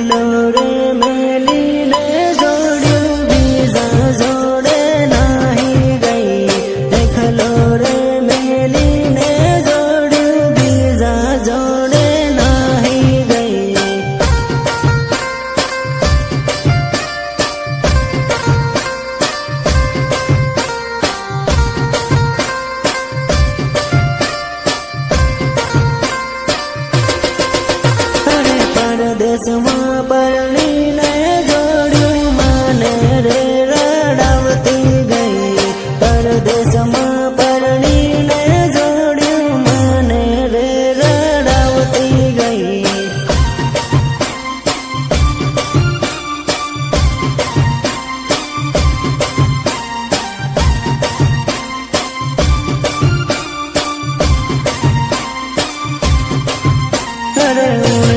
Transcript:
દેખલો રે કેસમાં પરણીને જોડ્યું મને રે રડાવતી ગઈ. પરદેશમાં પરણીને જોડ્યું મને રે રડાવતી ગઈ. અરે